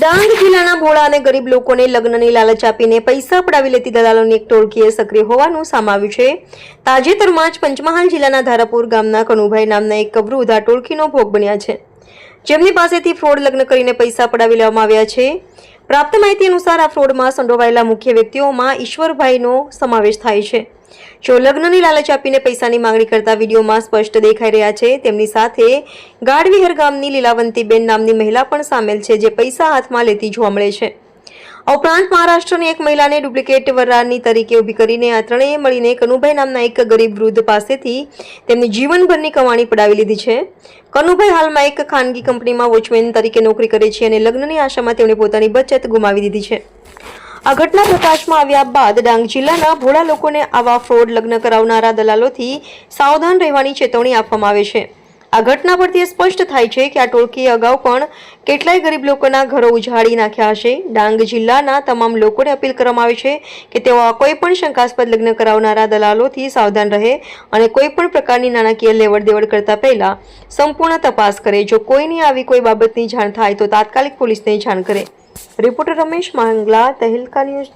ડાંગ જિલ્લાના ભોળા અને ગરીબ લોકોને લગ્નની લાલચ આપીને પૈસા પડાવી લેતી દલાલોની એક ટોળકીએ સક્રિય હોવાનું સામાવ્યું છે. તાજેતરમાં જ પંચમહાલ જિલ્લાના ધારાપુર ગામના કનુભાઈ નામના એક વૃદ્ધ ટોળકીનો ભોગ બન્યા છે. જેમની પાસેથી ફ્રોડ લગ્ન કરીને પૈસા પડાવી લેવામાં આવ્યા છે. પ્રાપ્ત માહિતી અનુસાર આ ફ્રોડમાં સંડોવાયેલા મુખ્ય વ્યક્તિઓમાં ઈશ્વરભાઈનો સમાવેશ થાય છે. જેઓ લગ્નની લાલચ આપીને પૈસાની માંગણી કરતા વિડીયોમાં સ્પષ્ટ દેખાઈ રહ્યા છે, તેમની સાથે ગાઢવિહર ગામની લીલાવંતીબેન નામની મહિલા પણ સામેલ છે, જે પૈસા હાથમાં લેતી જોવા મળે છે. આ ઉપરાંત મહારાષ્ટ્રની એક મહિલાને ડુપ્લિકેટ વરરાની તરીકે ઊભી કરીને આ ત્રણેય મળીને કનુભાઈ નામના એક ગરીબ વૃદ્ધ પાસેથી તેમની જીવનભરની કમાણી પડાવી લીધી છે. કનુભાઈ હાલમાં એક ખાનગી કંપનીમાં વોચમેન તરીકે નોકરી કરે છે અને લગ્નની આશામાં તેમણે પોતાની બચત ગુમાવી દીધી છે. આ ઘટના પ્રકાશમાં આવ્યા બાદ ડાંગ જિલ્લાના ભોળા લોકોને આવા ફ્રોડ લગ્ન કરાવનારા દલાલોથી સાવધાન રહેવાની ચેતવણી આપવામાં આવે છે. આ ઘટના પરથી એ સ્પષ્ટ થાય છે કે આ ટોળકીએ અગાઉ પણ કેટલાય ગરીબ લોકોના ઘરો ઉજાડી નાખ્યા હશે. ડાંગ જિલ્લાના તમામ લોકોને અપીલ કરવામાં આવે છે કે તેઓ આ કોઈ પણ શંકાસ્પદ લગ્ન કરાવનારા દલાલોથી સાવધાન રહે અને કોઈ પણ પ્રકારની નાણાકીય લેવડ દેવડ કરતા પહેલા સંપૂર્ણ તપાસ કરે. જો કોઈની આવી કોઈ બાબતની જાણ થાય તો તાત્કાલિક પોલીસને જાણ કરે. Reporter Ramesh Mangla, Tehelka news